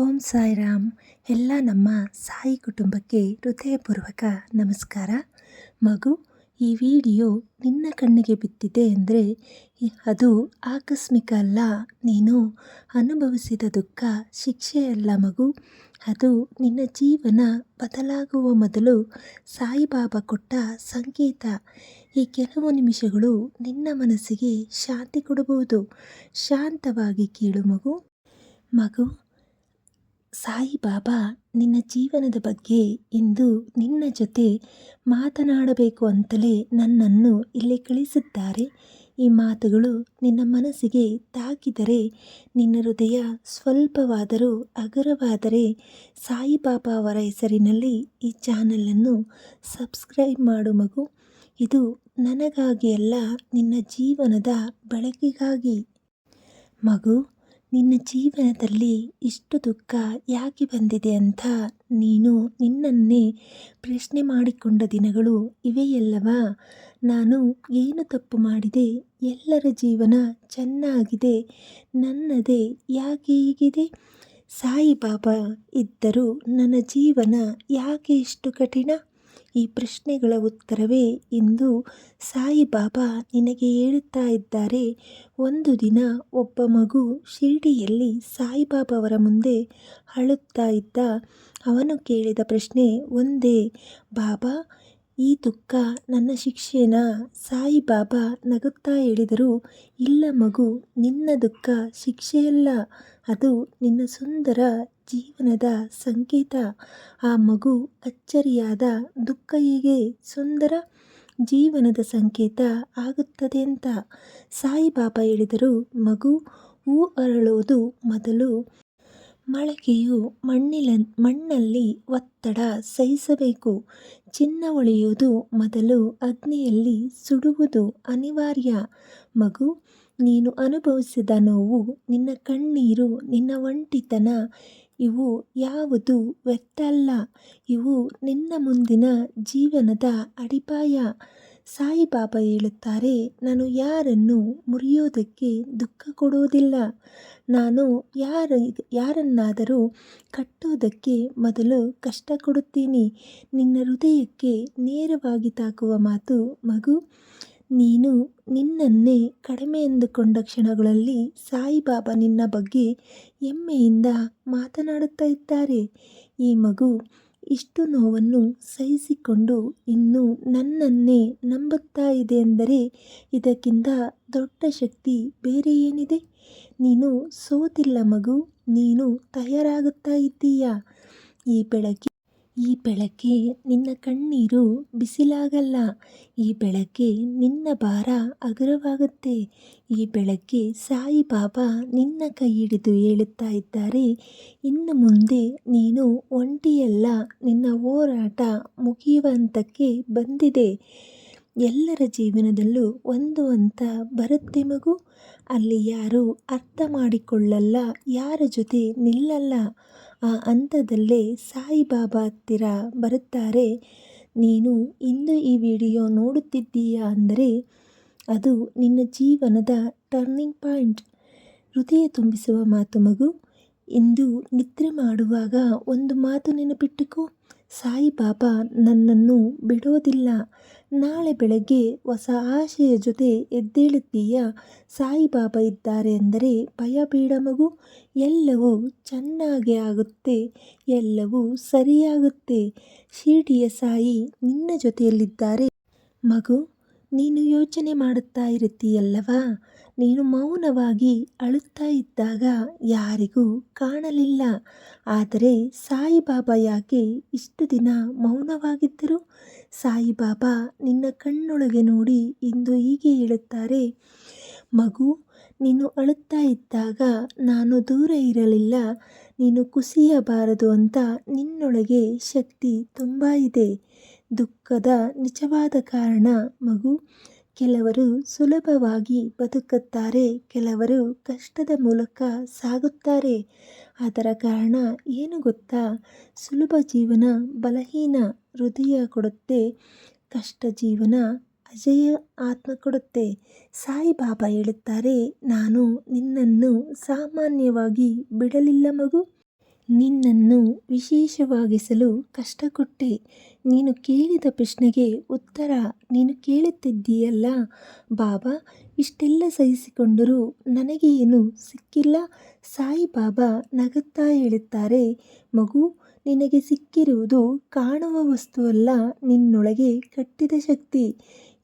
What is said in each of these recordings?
ಓಂ ಸಾಯಿರಾಮ್. ಎಲ್ಲ ನಮ್ಮ ಸಾಯಿ ಕುಟುಂಬಕ್ಕೆ ಹೃದಯಪೂರ್ವಕ ನಮಸ್ಕಾರ. ಮಗು, ಈ ವಿಡಿಯೋ ನಿನ್ನ ಕಣ್ಣಿಗೆ ಬಿದ್ದಿದೆ ಅಂದರೆ ಅದು ಆಕಸ್ಮಿಕ ಅಲ್ಲ. ನೀನು ಅನುಭವಿಸಿದ ದುಃಖ ಶಿಕ್ಷೆಯಲ್ಲ ಮಗು. ಅದು ನಿನ್ನ ಜೀವನ ಬದಲಾಗುವ ಮೊದಲು ಸಾಯಿಬಾಬಾ ಕೊಟ್ಟ ಸಂಕೇತ. ಈ ಕೆಲವು ನಿಮಿಷಗಳು ನಿನ್ನ ಮನಸ್ಸಿಗೆ ಶಾಂತಿ ಕೊಡಬಹುದು. ಶಾಂತವಾಗಿ ಕೇಳು ಮಗು. ಮಗು ಸಾಯಿಬಾಬಾ, ನಿನ್ನ ಜೀವನದ ಬಗ್ಗೆ ಇಂದು ನಿನ್ನ ಜೊತೆ ಮಾತನಾಡಬೇಕು ಅಂತಲೇ ನನ್ನನ್ನು ಇಲ್ಲಿ ಕಳಿಸಿದ್ದಾರೆ. ಈ ಮಾತುಗಳು ನಿನ್ನ ಮನಸ್ಸಿಗೆ ತಾಕಿದರೆ ನಿನ್ನ ಹೃದಯ ಸ್ವಲ್ಪವಾದರೂ ಅಗರವಾದರೆ ಸಾಯಿಬಾಬಾ ಅವರ ಹೆಸರಿನಲ್ಲಿ ಈ ಚಾನಲನ್ನು ಸಬ್ಸ್ಕ್ರೈಬ್ ಮಾಡು ಮಗು. ಇದು ನನಗಾಗಿ ಅಲ್ಲ, ನಿನ್ನ ಜೀವನದ ಬಳಕೆಗಾಗಿ. ಮಗು ನಿನ್ನ ಜೀವನದಲ್ಲಿ ಇಷ್ಟು ದುಃಖ ಯಾಕೆ ಬಂದಿದೆ ಅಂತ ನೀನು ನಿನ್ನನ್ನೇ ಪ್ರಶ್ನೆ ಮಾಡಿಕೊಂಡ ದಿನಗಳು ಇವೆಯಲ್ಲವಾ? ನಾನು ಏನು ತಪ್ಪು ಮಾಡಿದೆ? ಎಲ್ಲರ ಜೀವನ ಚೆನ್ನಾಗಿದೆ, ನನ್ನದೇ ಯಾಕೆ ಹೀಗಿದೆ? ಸಾಯಿಬಾಬಾ ಇದ್ದರೂ ನನ್ನ ಜೀವನ ಯಾಕೆ ಇಷ್ಟು ಕಠಿಣ? ಈ ಪ್ರಶ್ನೆಗಳ ಉತ್ತರವೇ ಇಂದು ಸಾಯಿಬಾಬಾ ನಿನಗೆ ಹೇಳುತ್ತಾ ಇದ್ದಾರೆ. ಒಂದು ದಿನ ಒಬ್ಬ ಮಗು ಶಿರ್ಡಿಯಲ್ಲಿ ಸಾಯಿಬಾಬಾವರ ಮುಂದೆ ಅಳುತ್ತಾ ಇದ್ದ. ಅವನು ಕೇಳಿದ ಪ್ರಶ್ನೆ ಒಂದೇ, ಬಾಬಾ ಈ ದುಃಖ ನನ್ನ ಶಿಕ್ಷೆನಾ ಸಾಯಿಬಾಬಾ ನಗುತ್ತಾ ಹೇಳಿದರು, ಇಲ್ಲ ಮಗು, ನಿನ್ನ ದುಃಖ ಶಿಕ್ಷೆಯಲ್ಲ, ಅದು ನಿನ್ನ ಸುಂದರ ಜೀವನದ ಸಂಕೇತ. ಆ ಮಗು ಅಚ್ಚರಿಯಾದ ದುಃಖ ಹೀಗೆ ಸುಂದರ ಜೀವನದ ಸಂಕೇತ ಆಗುತ್ತದೆ ಅಂತ ಸಾಯಿಬಾಬಾ ಹೇಳಿದರು, ಮಗು, ಹೂ ಅರಳೋದು ಮೊದಲು ಮಳಕೆಯು ಮಣ್ಣಿಲ, ಮಣ್ಣಲ್ಲಿ ಒತ್ತಡ ಸಹಿಸಬೇಕು. ಚಿನ್ನ ಒಳೆಯುವುದು ಮೊದಲು ಅಗ್ನಿಯಲ್ಲಿ ಸುಡುವುದು ಅನಿವಾರ್ಯ. ಮಗು, ನೀನು ಅನುಭವಿಸಿದ ನೋವು, ನಿನ್ನ ಕಣ್ಣೀರು, ನಿನ್ನ ಒಂಟಿತನ, ಇವು ಯಾವುದು ವ್ಯರ್ಥ ಅಲ್ಲ ಇವು ನಿನ್ನ ಮುಂದಿನ ಜೀವನದ ಅಡಿಪಾಯ. ಸಾಯಿಬಾಬಾ ಹೇಳುತ್ತಾರೆ, ನಾನು ಯಾರನ್ನು ಮುರಿಯೋದಕ್ಕೆ ದುಃಖ ಕೊಡೋದಿಲ್ಲ ನಾನು ಯಾರ, ಯಾರನ್ನಾದರೂ ಕಟ್ಟೋದಕ್ಕೆ ಮೊದಲು ಕಷ್ಟ ಕೊಡುತ್ತೀನಿ ನಿನ್ನ ಹೃದಯಕ್ಕೆ ನೇರವಾಗಿ ತಾಕುವ ಮಾತು, ಮಗು, ನೀನು ನಿನ್ನನ್ನೇ ಕಡಿಮೆ ಎಂದುಕೊಂಡ ಕ್ಷಣಗಳಲ್ಲಿ ಸಾಯಿಬಾಬಾ ನಿನ್ನ ಬಗ್ಗೆ ಹೆಮ್ಮೆಯಿಂದ ಮಾತನಾಡುತ್ತಾ ಇದ್ದಾರೆ. ಈ ಮಗು ಇಷ್ಟು ನೋವನ್ನು ಸಹಿಸಿಕೊಂಡು ಇನ್ನು ನನ್ನನ್ನೇ ನಂಬುತ್ತಾ ಇದೆ ಎಂದರೆ ಇದಕ್ಕಿಂತ ದೊಡ್ಡ ಶಕ್ತಿ ಬೇರೆ ಏನಿದೆ? ನೀನು ಸೋತಿಲ್ಲ ಮಗು, ನೀನು ತಯಾರಾಗುತ್ತಾ ಇದ್ದೀಯಾ? ಈ ಬೆಳಗ್ಗೆ ಈ ಬೆಳಗ್ಗೆ ನಿನ್ನ ಕಣ್ಣೀರು ಬಿಸಿಲಾಗಲ್ಲ. ಈ ಬೆಳಗ್ಗೆ ನಿನ್ನ ಭಾರ ಹಗುರವಾಗುತ್ತೆ ಈ ಬೆಳಗ್ಗೆ ಸಾಯಿಬಾಬಾ ನಿನ್ನ ಕೈ ಹಿಡಿದು ಹೇಳುತ್ತಾ ಇದ್ದಾರೆ. ಇನ್ನು ಮುಂದೆ ನೀನು ಒಂಟಿಯಲ್ಲ. ನಿನ್ನ ಹೋರಾಟ ಮುಗಿಯುವ ಹಂತಕ್ಕೆ ಬಂದಿದೆ. ಎಲ್ಲರ ಜೀವನದಲ್ಲೂ ಒಂದು ಹಂತ ಬರುತ್ತೆ ಮಗು. ಅಲ್ಲಿ ಯಾರು ಅರ್ಥ ಮಾಡಿಕೊಳ್ಳಲ್ಲ. ಯಾರ ಜೊತೆ ನಿಲ್ಲಲ್ಲ. ಆ ಹಂತದಲ್ಲೇ ಸಾಯಿಬಾಬಾ ಹತ್ತಿರ ಬರುತ್ತಾರೆ. ನೀನು ಇಂದು ಈ ವಿಡಿಯೋ ನೋಡುತ್ತಿದ್ದೀಯಾ? ಅಂದರೆ, ಅದು ನಿನ್ನ ಜೀವನದ ಟರ್ನಿಂಗ್ ಪಾಯಿಂಟ್. ಹೃದಯ ತುಂಬಿಸುವ ಮಾತು ಮಗು. ಇಂದು ನಿದ್ರೆ ಮಾಡುವಾಗ ಒಂದು ಮಾತು ನೆನಪಿಟ್ಟುಕೋ. ಸಾಯಿಬಾಬಾ ನನ್ನನ್ನು ಬಿಡೋದಿಲ್ಲ. ನಾಳೆ ಬೆಳಗ್ಗೆ ಹೊಸ ಆಶೆಯ ಜೊತೆ ಎದ್ದೇಳುತ್ತೀಯ? ಸಾಯಿಬಾಬಾ ಇದ್ದಾರೆ ಎಂದರೆ ಭಯ ಬೇಡ ಮಗು. ಎಲ್ಲವೂ ಚೆನ್ನಾಗಿ ಆಗುತ್ತೆ. ಎಲ್ಲವೂ ಸರಿಯಾಗುತ್ತೆ. ಶಿರ್ಡಿಯ ಸಾಯಿ ನಿನ್ನ ಜೊತೆಯಲ್ಲಿದ್ದಾರೆ. ಮಗು, ನೀನು ಯೋಚನೆ ಮಾಡುತ್ತಾ ಇರುತ್ತೀಯಲ್ಲವಾ? ನೀನು ಮೌನವಾಗಿ ಅಳುತ್ತಾ ಇದ್ದಾಗ ಯಾರಿಗೂ ಕಾಣಲಿಲ್ಲ. ಆದರೆ ಸಾಯಿಬಾಬಾ ಯಾಕೆ ಇಷ್ಟು ದಿನ ಮೌನವಾಗಿದ್ದರು? ಸಾಯಿಬಾಬಾ ನಿನ್ನ ಕಣ್ಣೊಳಗೆ ನೋಡಿ ಇಂದು ಹೀಗೆ ಹೇಳುತ್ತಾರೆ, ಮಗು, ನೀನು ಅಳುತ್ತಾ ಇದ್ದಾಗ ನಾನು ದೂರ ಇರಲಿಲ್ಲ. ನೀನು ಕುಸಿಯಬಾರದು ಅಂತ ನಿನ್ನೊಳಗೆ ಶಕ್ತಿ ತುಂಬ ಇದೆ. ದುಃಖದ ನಿಜವಾದ ಕಾರಣ, ಮಗು ಕೆಲವರು ಸುಲಭವಾಗಿ ಬದುಕುತ್ತಾರೆ, ಕೆಲವರು ಕಷ್ಟದ ಮೂಲಕ ಸಾಗುತ್ತಾರೆ. ಅದರ ಕಾರಣ ಏನು ಗೊತ್ತಾ? ಸುಲಭ ಜೀವನ ಬಲಹೀನ ಹೃದಯ ಕೊಡುತ್ತೆ, ಕಷ್ಟ ಜೀವನ ಅಜಯ ಆತ್ಮ ಕೊಡುತ್ತೆ. ಸಾಯಿಬಾಬಾ ಹೇಳುತ್ತಾರೆ, ನಾನು ನಿನ್ನನ್ನು ಸಾಮಾನ್ಯವಾಗಿ ಬಿಡಲಿಲ್ಲ ಮಗು. ನಿನ್ನನ್ನು ವಿಶೇಷವಾಗಿಸಲು ಕಷ್ಟಕೊಟ್ಟೆ. ನೀನು ಕೇಳಿದ ಪ್ರಶ್ನೆಗೆ ಉತ್ತರ ನೀನು ಕೇಳುತ್ತಿದ್ದೀಯಲ್ಲ? ಬಾಬಾ, ಇಷ್ಟೆಲ್ಲ ಸಹಿಸಿಕೊಂಡರೂ ನನಗೆ ಏನು ಸಿಕ್ಕಿಲ್ಲ? ಸಾಯಿಬಾಬಾ ನಗುತ್ತಾ ಹೇಳುತ್ತಾರೆ, ಮಗು, ನಿನಗೆ ಸಿಕ್ಕಿರುವುದು ಕಾಣುವ ವಸ್ತುವಲ್ಲ, ನಿನ್ನೊಳಗೆ ಕಟ್ಟಿದ ಶಕ್ತಿ.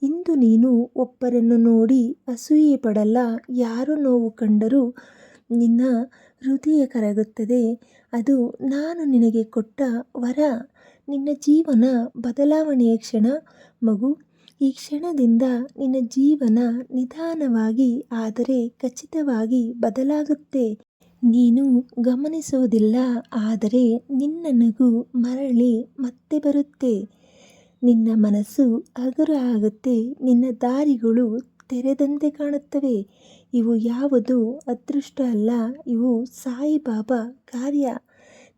ಇಂದು ನೀನು ಒಬ್ಬರನ್ನು ನೋಡಿ ಅಸೂಯೆ ಪಡಲ್ಲ, ಯಾರು ನೋವು ಕಂಡರೂ ನಿನ್ನ ಹೃದಯ ಕರಗುತ್ತದೆ. ಅದು ನಾನು ನಿನಗೆ ಕೊಟ್ಟ ವರ. ನಿನ್ನ ಜೀವನ ಬದಲಾವಣೆಯ ಕ್ಷಣ, ಮಗು. ಈ ಕ್ಷಣದಿಂದ ನಿನ್ನ ಜೀವನ ನಿಧಾನವಾಗಿ ಆದರೆ ಖಚಿತವಾಗಿ ಬದಲಾಗುತ್ತೆ. ನೀನು ಗಮನಿಸುವುದಿಲ್ಲ ಆದರೆ ನಿನ್ನ ನಗು ಮರಳಿ ಮತ್ತೆ ಬರುತ್ತೆ. ನಿನ್ನ ಮನಸ್ಸು ಹಗುರ ಆಗುತ್ತೆ, ನಿನ್ನ ದಾರಿಗಳು ತೆರೆದಂತೆ ಕಾಣುತ್ತವೆ. ಇವು ಯಾವುದು? ಅದೃಷ್ಟ ಅಲ್ಲ, ಇವು ಸಾಯಿಬಾಬಾ ಕಾರ್ಯ.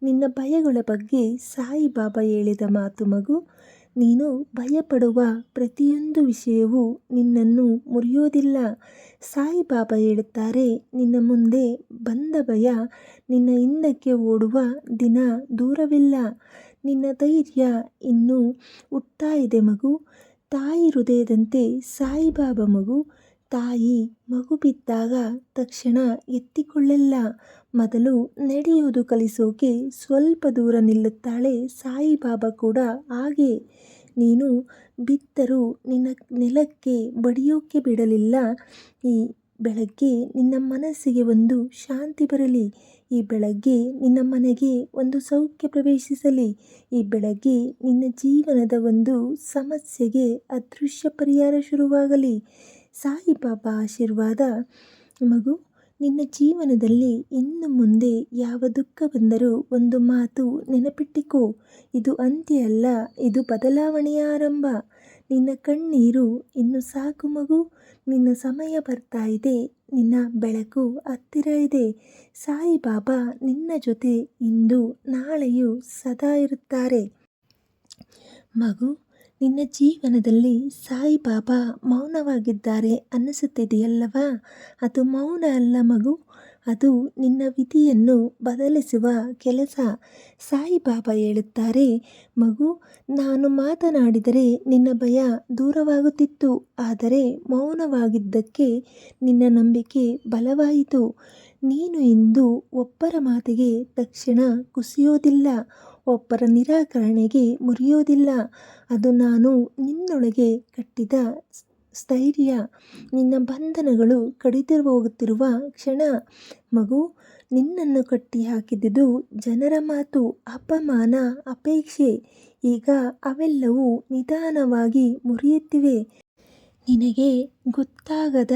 ನಿನ್ನ ಭಯಗಳ ಬಗ್ಗೆ ಸಾಯಿಬಾಬಾ ಹೇಳಿದ ಮಾತು ಮಗು. ನೀನು ಭಯಪಡುವ ಪ್ರತಿಯೊಂದು ವಿಷಯವೂ ನಿನ್ನನ್ನು ಮುರಿಯೋದಿಲ್ಲ. ಸಾಯಿಬಾಬಾ ಹೇಳುತ್ತಾರೆ, ನಿನ್ನ ಮುಂದೆ ಬಂದ ಭಯ ನಿನ್ನ ಹಿಂದಕ್ಕೆ ಓಡುವ ದಿನ ದೂರವಿಲ್ಲ. ನಿನ್ನ ಧೈರ್ಯ ಇನ್ನೂ ಹುಟ್ಟುತ್ತಾ ಇದೆ ಮಗು. ತಾಯಿ ಹೃದಯದಂತೆ ಸಾಯಿಬಾಬಾ ಮಗು ತಾಯಿ ಮಗು ಬಿದ್ದಾಗ ತಕ್ಷಣ ಎತ್ತಿಕೊಳ್ಳಲ್ಲ. ಮೊದಲು ನಡೆಯೋದು ಕಲಿಸೋಕೆ ಸ್ವಲ್ಪ ದೂರ ನಿಲ್ಲುತ್ತಾಳೆ ಸಾಯಿಬಾಬಾ ಕೂಡ ಹಾಗೆ. ನೀನು ಬಿದ್ದರೂ ನಿನ್ನ ನೆಲಕ್ಕೆ ಬಡಿಯೋಕೆ ಬಿಡಲಿಲ್ಲ. ಈ ಬೆಳಗ್ಗೆ ನಿನ್ನ ಮನಸ್ಸಿಗೆ ಒಂದು ಶಾಂತಿ ಬರಲಿ. ಈ ಬೆಳಗ್ಗೆ ನಿನ್ನ ಮನೆಗೆ ಒಂದು ಸೌಖ್ಯ ಪ್ರವೇಶಿಸಲಿ. ಈ ಬೆಳಗ್ಗೆ ನಿನ್ನ ಜೀವನದ ಒಂದು ಸಮಸ್ಯೆಗೆ ಅದೃಶ್ಯ ಪರಿಹಾರ ಶುರುವಾಗಲಿ. ಸಾಯಿಬಾಬಾ ಆಶೀರ್ವಾದ. ಮಗು, ನಿನ್ನ ಜೀವನದಲ್ಲಿ ಇನ್ನು ಮುಂದೆ ಯಾವ ದುಃಖ ಬಂದರೂ ಒಂದು ಮಾತು ನೆನಪಿಟ್ಟಿಕೋ. ಇದು ಅಂತ್ಯ ಅಲ್ಲ, ಇದು ಬದಲಾವಣೆಯ ಆರಂಭ. ನಿನ್ನ ಕಣ್ಣೀರು ಇನ್ನು ಸಾಕು ಮಗು, ನಿನ್ನ ಸಮಯ ಬರ್ತಾ ಇದೆ, ನಿನ್ನ ಬೆಳಕು ಹತ್ತಿರ ಇದೆ. ಸಾಯಿಬಾಬಾ ನಿನ್ನ ಜೊತೆ ಇಂದು ನಾಳೆಯೂ ಸದಾ ಇರುತ್ತಾರೆ. ಮಗು ನಿನ್ನ ಜೀವನದಲ್ಲಿ ಸಾಯಿಬಾಬಾ ಮೌನವಾಗಿದ್ದಾರೆ ಅನ್ನಿಸುತ್ತಿದೆಯಲ್ಲವಾ? ಅದು ಮೌನ ಅಲ್ಲ ಮಗು. ಅದು ನಿನ್ನ ವಿಧಿಯನ್ನು ಬದಲಿಸುವ ಕೆಲಸ ಸಾಯಿಬಾಬಾ ಹೇಳುತ್ತಾರೆ. ಮಗು, ನಾನು ಮಾತನಾಡಿದರೆ ನಿನ್ನ ಭಯ ದೂರವಾಗುತ್ತಿತ್ತು. ಆದರೆ ಮೌನವಾಗಿದ್ದಕ್ಕೆ ನಿನ್ನ ನಂಬಿಕೆ ಬಲವಾಯಿತು. ನೀನು ಇಂದು ಒಬ್ಬರ ಮಾತಿಗೆ ತಕ್ಷಣ ಕುಸಿಯೋದಿಲ್ಲ. ಒಬ್ಬರ ನಿರಾಕರಣೆಗೆ ಮುರಿಯೋದಿಲ್ಲ. ಅದು ನಾನು ನಿನ್ನೊಳಗೆ ಕಟ್ಟಿದ ಸ್ಥೈರ್ಯ. ನಿನ್ನ ಬಂಧನಗಳು ಕಡಿದು ಹೋಗುತ್ತಿರುವ ಕ್ಷಣ. ಮಗು, ನಿನ್ನನ್ನು ಕಟ್ಟಿ ಹಾಕಿದುದು ಜನರ ಮಾತು, ಅಪಮಾನ, ಅಪೇಕ್ಷೆ. ಈಗ ಅವೆಲ್ಲವೂ ನಿಧಾನವಾಗಿ ಮುರಿಯುತ್ತಿವೆ. ನಿನಗೆ ಗೊತ್ತಾಗದ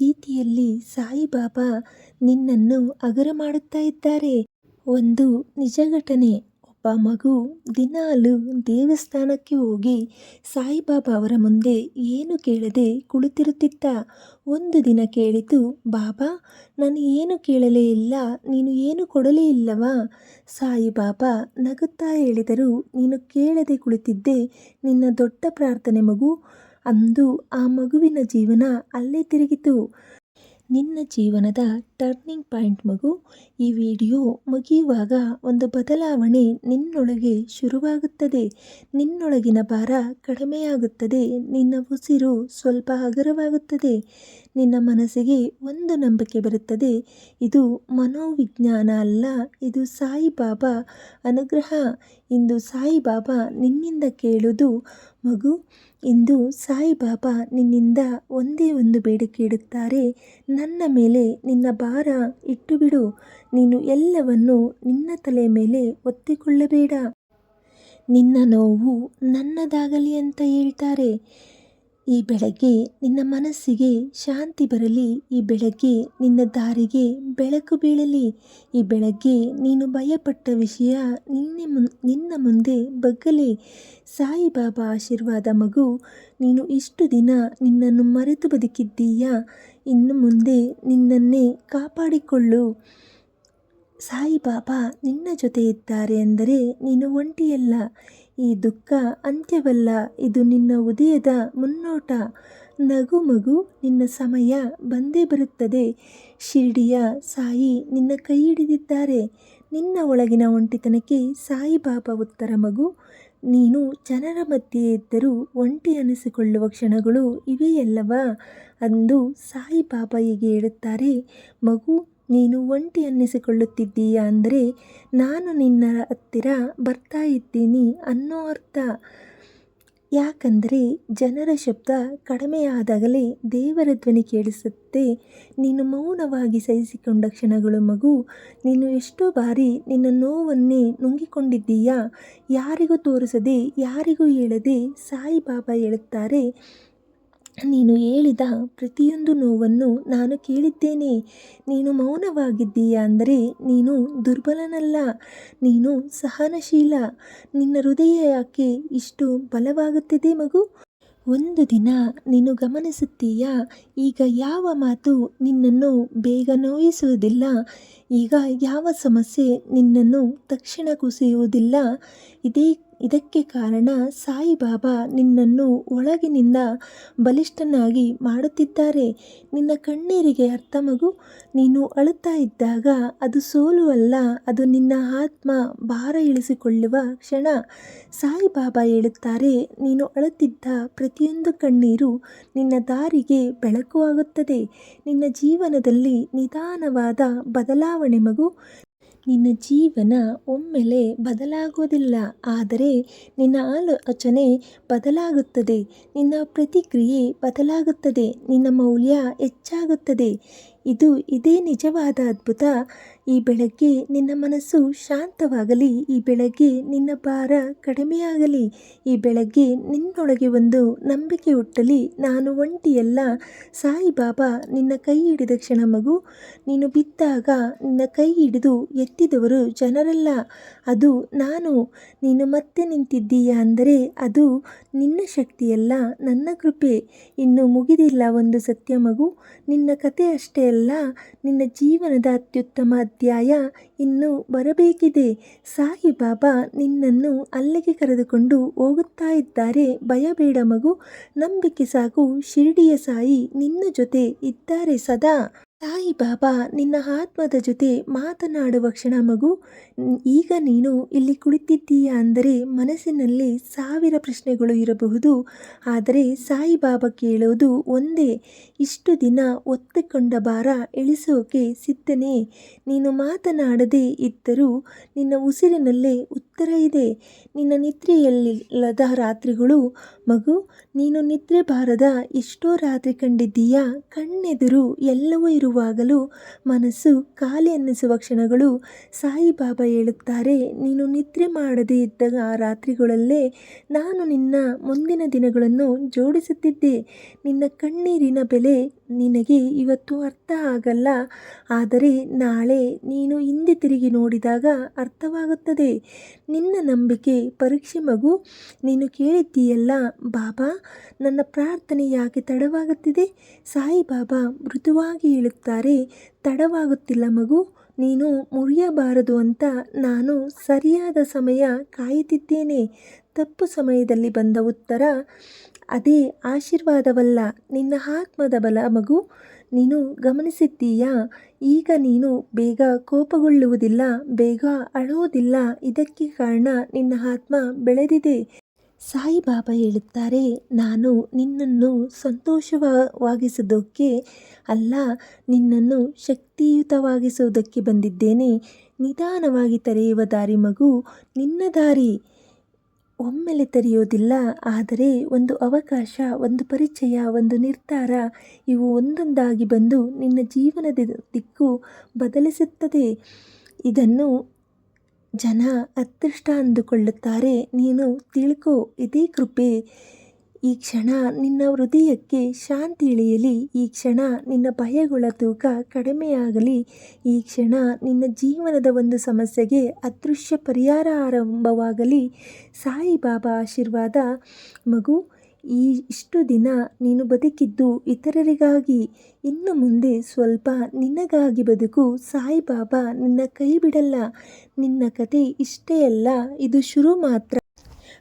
ರೀತಿಯಲ್ಲಿ ಸಾಯಿಬಾಬಾ ನಿನ್ನನ್ನು ಅಗರ ಮಾಡುತ್ತಾ ಇದ್ದಾರೆ. ಒಂದು ನಿಜ ಘಟನೆ. ಒಬ್ಬ ಮಗು ದಿನಾಲೂ ದೇವಸ್ಥಾನಕ್ಕೆ ಹೋಗಿ ಸಾಯಿಬಾಬಾ ಅವರ ಮುಂದೆ ಏನು ಕೇಳದೆ ಕುಳಿತಿರುತ್ತಿದ್ದ. ಒಂದು ದಿನ ಕೇಳಿತು, ಬಾಬಾ, ನಾನು ಏನು ಕೇಳಲೇ ಇಲ್ಲ, ನೀನು ಏನು ಕೊಡಲೇ ಇಲ್ಲವಾ? ಸಾಯಿಬಾಬಾ ನಗುತ್ತಾ ಹೇಳಿದರು, ನೀನು ಕೇಳದೆ ಕುಳಿತಿದ್ದೆ, ನಿನ್ನ ದೊಡ್ಡ ಪ್ರಾರ್ಥನೆ ಮಗು. ಅಂದು ಆ ಮಗುವಿನ ಜೀವನ ಅಲ್ಲೇ ತಿರುಗಿತು. ನಿನ್ನ ಜೀವನದ ಟರ್ನಿಂಗ್ ಪಾಯಿಂಟ್ ಮಗು. ಈ ವಿಡಿಯೋ ಮುಗಿಯುವಾಗ ಒಂದು ಬದಲಾವಣೆ ನಿನ್ನೊಳಗೆ ಶುರುವಾಗುತ್ತದೆ. ನಿನ್ನೊಳಗಿನ ಭಾರ ಕಡಿಮೆಯಾಗುತ್ತದೆ. ನಿನ್ನ ಉಸಿರು ಸ್ವಲ್ಪ ಹಗುರವಾಗುತ್ತದೆ. ನಿನ್ನ ಮನಸ್ಸಿಗೆ ಒಂದು ನಂಬಿಕೆ ಬರುತ್ತದೆ. ಇದು ಮನೋವಿಜ್ಞಾನ ಅಲ್ಲ, ಇದು ಸಾಯಿಬಾಬಾ ಅನುಗ್ರಹ. ಇಂದು ಸಾಯಿಬಾಬಾ ನಿನ್ನಿಂದ ಕೇಳುವುದು ಮಗು, ಇಂದು ಸಾಯಿಬಾಬಾ ನಿನ್ನಿಂದ ಒಂದೇ ಒಂದು ಬೇಡಿಕೆ ಇಡುತ್ತಾರೆ. ನನ್ನ ಮೇಲೆ ನಿನ್ನ ಭಾರ ಇಟ್ಟುಬಿಡು. ನೀನು ಎಲ್ಲವನ್ನು ನಿನ್ನ ತಲೆ ಮೇಲೆ ಒತ್ತಿಕೊಳ್ಳಬೇಡ. ನಿನ್ನ ನೋವು ನನ್ನದಾಗಲಿ ಅಂತ ಹೇಳ್ತಾರೆ. ಈ ಬೆಳಗ್ಗೆ ನಿನ್ನ ಮನಸ್ಸಿಗೆ ಶಾಂತಿ ಬರಲಿ. ಈ ಬೆಳಗ್ಗೆ ನಿನ್ನ ದಾರಿಗೆ ಬೆಳಕು ಬೀಳಲಿ. ಈ ಬೆಳಗ್ಗೆ ನೀನು ಭಯಪಟ್ಟ ವಿಷಯ ನಿನ್ನೆ ಮುನ್, ನಿನ್ನ ಮುಂದೆ ಬಗ್ಗಲಿ. ಸಾಯಿಬಾಬಾ ಆಶೀರ್ವಾದ ಮಗು, ನೀನು ಇಷ್ಟು ದಿನ ನಿನ್ನನ್ನು ಮರೆತು ಬದುಕಿದ್ದೀಯಾ? ಇನ್ನು ಮುಂದೆ ನಿನ್ನನ್ನೇ ಕಾಪಾಡಿಕೊಳ್ಳು. ಸಾಯಿಬಾಬಾ ನಿನ್ನ ಜೊತೆ ಇದ್ದಾರೆ ಅಂದರೆ ನೀನು ಒಂಟಿಯಲ್ಲ. ಈ ದುಃಖ ಅಂತ್ಯವಲ್ಲ. ಇದು ನಿನ್ನ ಉದಯದ ಮುನ್ನೋಟ. ನಗು ಮಗು, ನಿನ್ನ ಸಮಯ ಬಂದೇ ಬರುತ್ತದೆ. ಶಿರ್ಡಿಯ ಸಾಯಿ ನಿನ್ನ ಕೈ ಹಿಡಿದಿದ್ದಾರೆ. ನಿನ್ನ ಒಳಗಿನ ಒಂಟಿತನಕ್ಕೆ ಸಾಯಿಬಾಬಾ ಉತ್ತರ ಮಗು. ನೀನು ಜನರ ಮಧ್ಯೆ ಇದ್ದರೂ ಒಂಟಿ ಅನಿಸಿಕೊಳ್ಳುವ ಕ್ಷಣಗಳು ಇವೆಯಲ್ಲವಾ? ಅಂದು ಹೀಗೆ ಹೇಳುತ್ತಾರೆ, ಮಗು, ನೀನು ಒಂಟಿ ಅನ್ನಿಸಿಕೊಳ್ಳುತ್ತಿದ್ದೀಯಾ ಅಂದರೆ, ನಾನು ನಿನ್ನ ಹತ್ತಿರ ಬರ್ತಾ ಇದ್ದೀನಿ ಅನ್ನೋ ಅರ್ಥ. ಯಾಕಂದರೆ ಜನರ ಶಬ್ದ ಕಡಿಮೆಯಾದಾಗಲೇ ದೇವರ ಧ್ವನಿ ಕೇಳಿಸುತ್ತೆ. ನೀನು ಮೌನವಾಗಿ ಸಹಿಸಿಕೊಂಡ ಕ್ಷಣಗಳು ಮಗು. ನೀನು ಎಷ್ಟೋ ಬಾರಿ ನಿನ್ನ ನೋವನ್ನೇ ನುಂಗಿಕೊಂಡಿದ್ದೀಯಾ? ಯಾರಿಗೂ ತೋರಿಸದೆ, ಯಾರಿಗೂ ಹೇಳದೆ ಸಾಯಿಬಾಬಾ ಹೇಳುತ್ತಾರೆ. ನೀನು ಹೇಳಿದ ಪ್ರತಿಯೊಂದು ನೋವನ್ನು ನಾನು ಕೇಳಿದ್ದೇನೆ. ನೀನು ಮೌನವಾಗಿದ್ದೀಯಾ ಅಂದರೆ ನೀನು ದುರ್ಬಲನಲ್ಲ. ನೀನು ಸಹನಶೀಲ. ನಿನ್ನ ಹೃದಯ ಯಾಕೆ ಇಷ್ಟು ಬಲವಾಗುತ್ತಿದೆ ಮಗು? ಒಂದು ದಿನ ನೀನು ಗಮನಿಸುತ್ತೀಯಾ, ಈಗ ಯಾವ ಮಾತು ನಿನ್ನನ್ನು ಬೇಗ ನೋಯಿಸುವುದಿಲ್ಲ, ಈಗ ಯಾವ ಸಮಸ್ಯೆ ನಿನ್ನನ್ನು ತಕ್ಷಣ ಕುಸಿಯುವುದಿಲ್ಲ, ಇದೇ ಇದಕ್ಕೆ ಕಾರಣ ಸಾಯಿಬಾಬಾ ನಿನ್ನನ್ನು ಒಳಗಿನಿಂದ ಬಲಿಷ್ಠನಾಗಿ ಮಾಡುತ್ತಿದ್ದಾರೆ. ನಿನ್ನ ಕಣ್ಣೀರಿಗೆ ಅರ್ಥ ಮಗು, ನೀನು ಅಳುತ್ತಾ ಇದ್ದಾಗ ಅದು ಸೋಲು ಅಲ್ಲ, ಅದು ನಿನ್ನ ಆತ್ಮ ಭಾರ ಇಳಿಸಿಕೊಳ್ಳುವ ಕ್ಷಣ. ಸಾಯಿಬಾಬಾ ಹೇಳುತ್ತಾರೆ, ನೀನು ಅಳುತ್ತಿದ್ದ ಪ್ರತಿಯೊಂದು ಕಣ್ಣೀರು ನಿನ್ನ ದಾರಿಗೆ ಬೆಳಕು ಆಗುತ್ತದೆ. ನಿನ್ನ ಜೀವನದಲ್ಲಿ ನಿಧಾನವಾದ ಬದಲಾವಣೆ ಮಗು. ನಿನ್ನ ಜೀವನ ಒಮ್ಮೆಲೆ ಬದಲಾಗುವುದಿಲ್ಲ ಆದರೆ ನಿನ್ನ ಆಲೋಚನೆ ಬದಲಾಗುತ್ತದೆ ನಿನ್ನ ಪ್ರತಿಕ್ರಿಯೆ ಬದಲಾಗುತ್ತದೆ ನಿನ್ನ ಮೌಲ್ಯ ಹೆಚ್ಚಾಗುತ್ತದೆ. ಇದು ಇದೇ ನಿಜವಾದ ಅದ್ಭುತ. ಈ ಬೆಳಗ್ಗೆ ನಿನ್ನ ಮನಸ್ಸು ಶಾಂತವಾಗಲಿ, ಈ ಬೆಳಗ್ಗೆ ನಿನ್ನ ಭಾರ ಕಡಿಮೆಯಾಗಲಿ, ಈ ಬೆಳಗ್ಗೆ ನಿನ್ನೊಳಗೆ ಒಂದು ನಂಬಿಕೆ ಹುಟ್ಟಲಿ. ನಾನು ಒಂಟಿಯಲ್ಲ, ಸಾಯಿಬಾಬಾ, ನಿನ್ನ ಕೈ ಹಿಡಿದ ಕ್ಷಣ ಮಗು. ನೀನು ಬಿದ್ದಾಗ ನಿನ್ನ ಕೈ ಹಿಡಿದು ಎತ್ತಿದವರು ಜನರಲ್ಲ. ಅದು ನಾನು. ನೀನು ಮತ್ತೆ ನಿಂತಿದ್ದೀಯಾ ಅಂದರೆ ಅದು ನಿನ್ನ ಶಕ್ತಿಯಲ್ಲ, ನನ್ನ ಕೃಪೆ. ಇನ್ನು ಮುಗಿದಿಲ್ಲ ಒಂದು ಸತ್ಯ ಮಗು. ನಿನ್ನ ಕತೆ ಅಷ್ಟೇ ಅಲ್ಲ ನಿನ್ನ ಜೀವನದ ಅತ್ಯುತ್ತಮ ಅಧ್ಯಾಯ ಇನ್ನೂ ಬರಬೇಕಿದೆ. ಸಾಯಿಬಾಬಾ ನಿನ್ನನ್ನು ಅಲ್ಲಿಗೆ ಕರೆದುಕೊಂಡು ಹೋಗುತ್ತಾ ಇದ್ದಾರೆ. ಭಯಬೇಡ ಮಗು, ನಂಬಿಕೆ ಸಾಕು ಶಿರಡಿಯ ಸಾಯಿ ನಿನ್ನ ಜೊತೆ ಇದ್ದಾರೆ ಸದಾ. ಸಾಯಿಬಾಬಾ ನಿನ್ನ ಆತ್ಮದ ಜೊತೆ ಮಾತನಾಡುವ ಕ್ಷಣ ಮಗು ಈಗ ನೀನು ಇಲ್ಲಿ ಕುಳಿತಿದ್ದೀಯಾ ಅಂದರೆ ಮನಸ್ಸಿನಲ್ಲಿ ಸಾವಿರ ಪ್ರಶ್ನೆಗಳು ಇರಬಹುದು. ಆದರೆ ಸಾಯಿಬಾಬಾ ಕೇಳೋದು ಒಂದೇ, ಇಷ್ಟು ದಿನ ಒತ್ತಿಕೊಂಡ ಭಾರ ಇಳಿಸೋಕೆ ಸಿದ್ಧನೇ. ನೀನು ಮಾತನಾಡದೇ ಇದ್ದರೂ ನಿನ್ನ ಉಸಿರಿನಲ್ಲೇ ಉತ್ತರ ಇದೆ. ನಿನ್ನ ನಿದ್ರೆಯಲ್ಲಿಲ್ಲದ ರಾತ್ರಿಗಳು, ಮಗು, ನೀನು ನಿದ್ರೆ ಬಾರದ ಎಷ್ಟೋ ರಾತ್ರಿ ಕಂಡಿದ್ದೀಯಾ, ಕಣ್ಣೆದುರು ಎಲ್ಲವೂ ಇರುವಾಗಲೂ ಮನಸ್ಸು ಖಾಲಿ ಅನ್ನಿಸುವ ಕ್ಷಣಗಳು ಸಾಯಿಬಾಬಾ ಹೇಳುತ್ತಾರೆ, ನೀನು ನಿದ್ರೆ ಮಾಡದೇ ಇದ್ದ ಆ ರಾತ್ರಿಗಳಲ್ಲೇ ನಾನು ನಿನ್ನ ಮುಂದಿನ ದಿನಗಳನ್ನು ಜೋಡಿಸುತ್ತಿದ್ದೆ. ನಿನ್ನ ಕಣ್ಣೀರಿನ ಬೆಲೆ ನಿನಗೆ ಇವತ್ತು ಅರ್ಥ ಆಗಲ್ಲ. ಆದರೆ ನಾಳೆ ನೀನು ಹಿಂದೆ ತಿರುಗಿ ನೋಡಿದಾಗ ಅರ್ಥವಾಗುತ್ತದೆ. ನಿನ್ನ ನಂಬಿಕೆ, ಪರೀಕ್ಷೆ ಮಗು, ನೀನು ಕೇಳಿದ್ದೀಯಲ್ಲ ಬಾಬಾ, ನನ್ನ ಪ್ರಾರ್ಥನೆ ಯಾಕೆ ತಡವಾಗುತ್ತಿದೆ? ಸಾಯಿಬಾಬಾ ಮೃದುವಾಗಿ ಹೇಳುತ್ತಾರೆ, ತಡವಾಗುತ್ತಿಲ್ಲ ಮಗು, ನೀನು ಮುರಿಯಬಾರದು ಅಂತ ನಾನು ಸರಿಯಾದ ಸಮಯ ಕಾಯುತ್ತಿದ್ದೇನೆ. ತಪ್ಪು ಸಮಯದಲ್ಲಿ ಬಂದ ಉತ್ತರ ಅದೇ ಆಶೀರ್ವಾದವಲ್ಲ, ನಿನ್ನ ಆತ್ಮದ ಬಲ ಮಗು. ನೀನು ಗಮನಿಸಿದ್ದೀಯಾ? ಈಗ ನೀನು ಬೇಗ ಕೋಪಗೊಳ್ಳುವುದಿಲ್ಲ, ಬೇಗ ಅಳುವುದಿಲ್ಲ. ಇದಕ್ಕೆ ಕಾರಣ ನಿನ್ನ ಆತ್ಮ ಬೆಳೆದಿದೆ. ಸಾಯಿಬಾಬಾ ಹೇಳುತ್ತಾರೆ, ನಾನು ನಿನ್ನನ್ನು ಸಂತೋಷವಾಗಿಸೋದಕ್ಕೆ ಅಲ್ಲ, ನಿನ್ನನ್ನು ಶಕ್ತಿಯುತವಾಗಿಸುವುದಕ್ಕೆ ಬಂದಿದ್ದೇನೆ. ನಿಧಾನವಾಗಿ ತೆರೆಯುವ ದಾರಿ ಮಗು, ನಿನ್ನ ದಾರಿ. ಒಮ್ಮೆಲೆ ತೆರೆಯೋದಿಲ್ಲ, ಆದರೆ ಒಂದು ಅವಕಾಶ, ಒಂದು ಪರಿಚಯ, ಒಂದು ನಿರ್ಧಾರ, ಇವು ಒಂದೊಂದಾಗಿ ಬಂದು ನಿನ್ನ ಜೀವನದ ದಿಕ್ಕು ಬದಲಿಸುತ್ತದೆ. ಇದನ್ನು ಜನ ಅದೃಷ್ಟ ಅಂದುಕೊಳ್ಳುತ್ತಾರೆ. ನೀನು ತಿಳ್ಕೋ, ಇದೇ ಕೃಪೆ. ಈ ಕ್ಷಣ ನಿನ್ನ ಹೃದಯಕ್ಕೆ ಶಾಂತಿ ಇಳಿಯಲಿ, ಈ ಕ್ಷಣ ನಿನ್ನ ಭಯಗಳ ತೂಕ ಕಡಿಮೆಯಾಗಲಿ, ಈ ಕ್ಷಣ ನಿನ್ನ ಜೀವನದ ಒಂದು ಸಮಸ್ಯೆಗೆ ಅದೃಶ್ಯ ಪರಿಹಾರ ಆರಂಭವಾಗಲಿ. ಸಾಯಿಬಾಬಾ ಆಶೀರ್ವಾದ. ಮಗು, ಈ ಇಷ್ಟು ದಿನ ನೀನು ಬದುಕಿದ್ದು ಇತರರಿಗಾಗಿ, ಇನ್ನು ಮುಂದೆ ಸ್ವಲ್ಪ ನಿನಗಾಗಿ ಬದುಕು. ಸಾಯಿಬಾಬಾ ನಿನ್ನ ಕೈ ಬಿಡಲ್ಲ, ನಿನ್ನ ಕತೆ ಇಷ್ಟೇ ಅಲ್ಲ, ಇದು ಶುರು ಮಾತ್ರ.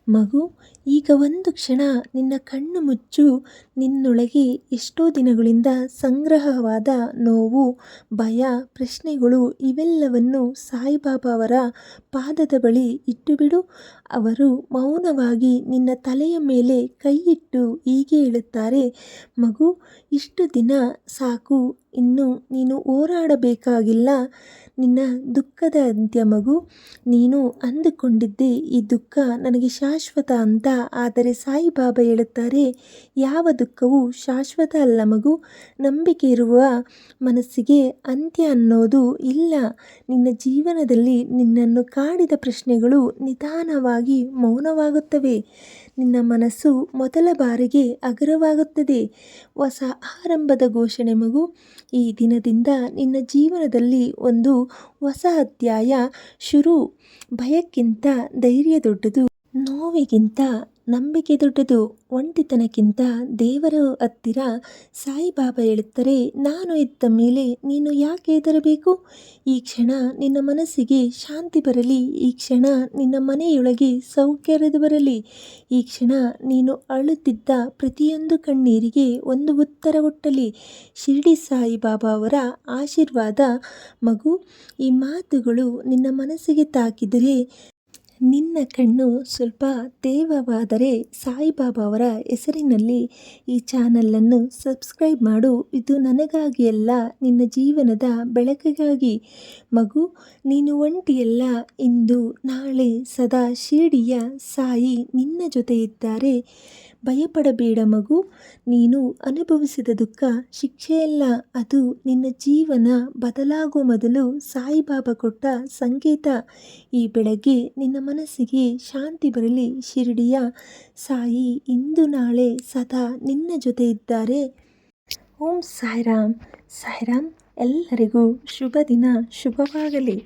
ಮಗು ಈಗ ಒಂದು ಕ್ಷಣ ನಿನ್ನ ಕಣ್ಣು ಮುಚ್ಚು ನಿನ್ನೊಳಗೆ ಎಷ್ಟೋ ದಿನಗಳಿಂದ ಸಂಗ್ರಹವಾದ ನೋವು, ಭಯ, ಪ್ರಶ್ನೆಗಳು ಇವೆಲ್ಲವನ್ನು ಸಾಯಿಬಾಬಾ ಅವರ ಪಾದದ ಬಳಿ ಇಟ್ಟುಬಿಡು. ಅವರು ಮೌನವಾಗಿ ನಿನ್ನ ತಲೆಯ ಮೇಲೆ ಕೈಯಿಟ್ಟು ಹೀಗೆ ಹೇಳುತ್ತಾರೆ, ಮಗು, ಇಷ್ಟು ದಿನ ಸಾಕು, ಇನ್ನು ನೀನು ಹೋರಾಡಬೇಕಾಗಿಲ್ಲ. ನಿನ್ನ ದುಃಖದ ಅಂತ್ಯ ಮಗು. ನೀನು ಅಂದುಕೊಂಡಿದ್ದೆ ಈ ದುಃಖ ನನಗೆ ಶಾಶ್ವತ ಅಂತ, ಆದರೆ ಸಾಯಿಬಾಬಾ ಹೇಳುತ್ತಾರೆ, ಯಾವ ದುಃಖವೂ ಶಾಶ್ವತ ಅಲ್ಲ ಮಗು. ನಂಬಿಕೆ ಇರುವ ಮನಸ್ಸಿಗೆ ಅಂತ್ಯ ಅನ್ನೋದು ಇಲ್ಲ. ನಿನ್ನ ಜೀವನದಲ್ಲಿ ನಿನ್ನನ್ನು ಕಾಡಿದ ಪ್ರಶ್ನೆಗಳು ನಿಧಾನವಾಗಿ ಮೌನವಾಗುತ್ತವೆ. ನಿನ್ನ ಮನಸ್ಸು ಮೊದಲ ಬಾರಿಗೆ ಅಗರವಾಗುತ್ತದೆ. ಹೊಸ ಆರಂಭದ ಘೋಷಣೆ ಮಗು. ಈ ದಿನದಿಂದ ನಿನ್ನ ಜೀವನದಲ್ಲಿ ಒಂದು ಹೊಸ ಅಧ್ಯಾಯ ಶುರು. ಭಯಕ್ಕಿಂತ ಧೈರ್ಯ ದೊಡ್ಡದು. ನೋವಿಗಿಂತ ನಂಬಿಕೆ ದೊಡ್ಡದು ಒಂಟಿತನಕ್ಕಿಂತ ದೇವರ ಹತ್ತಿರ ಸಾಯಿಬಾಬಾ ಹೇಳುತ್ತಾರೆ, ನಾನು ಇದ್ದ ಮೇಲೆ ನೀನು ಯಾಕೆ ಹೆದರಬೇಕು? ಈ ಕ್ಷಣ ನಿನ್ನ ಮನಸ್ಸಿಗೆ ಶಾಂತಿ ಬರಲಿ, ಈ ಕ್ಷಣ ನಿನ್ನ ಮನೆಯೊಳಗೆ ಸೌಖ್ಯ ಬರಲಿ. ಈ ಕ್ಷಣ ನೀನು ಅಳುತ್ತಿದ್ದ ಪ್ರತಿಯೊಂದು ಕಣ್ಣೀರಿಗೆ ಒಂದು ಉತ್ತರ ಹುಟ್ಟಲಿ ಶಿರ್ಡಿ ಸಾಯಿಬಾಬಾ ಅವರ ಆಶೀರ್ವಾದ. ಮಗು, ಈ ಮಾತುಗಳು ನಿನ್ನ ಮನಸ್ಸಿಗೆ ತಾಕಿದರೆ ನಿನ್ನ ಕಣ್ಣು ಸ್ವಲ್ಪ ತೇವವಾದರೆ ಸಾಯಿಬಾಬಾ ಅವರ ಹೆಸರಿನಲ್ಲಿ ಈ ಚಾನಲನ್ನು ಸಬ್ಸ್ಕ್ರೈಬ್ ಮಾಡು. ಇದು ನನಗಾಗಿ ಅಲ್ಲ ನಿನ್ನ ಜೀವನದ ಬೆಳಕಿಗಾಗಿ. ಮಗು, ನೀನು ಒಂಟಿಯಲ್ಲ. ಇಂದು ನಾಳೆ ಸದಾ ಶಿರಡಿಯ ಸಾಯಿ ನಿನ್ನ ಜೊತೆ ಇದ್ದಾರೆ ಭಯಪಡಬೇಡ ಮಗು. ನೀನು ಅನುಭವಿಸಿದ ದುಃಖ, ಶಿಕ್ಷೆಯಲ್ಲ, ಅದು ನಿನ್ನ ಜೀವನ ಬದಲಾಗುವ ಮೊದಲು ಸಾಯಿಬಾಬಾ ಕೊಟ್ಟ ಸಂಕೇತ. ಈ ಬೆಳಗ್ಗೆ ನಿನ್ನ ಮನಸ್ಸಿಗೆ ಶಾಂತಿ ಬರಲಿ ಶಿರಡಿಯ. ಸಾಯಿ, ಇಂದು ನಾಳೆ ಸದಾ ನಿನ್ನ ಜೊತೆ ಇದ್ದಾರೆ. ಓಂ ಸಾಯಿರಾಮ್. ಸಾಯಿರಾಮ್, ಎಲ್ಲರಿಗೂ ಶುಭ ದಿನ ಶುಭವಾಗಲಿ.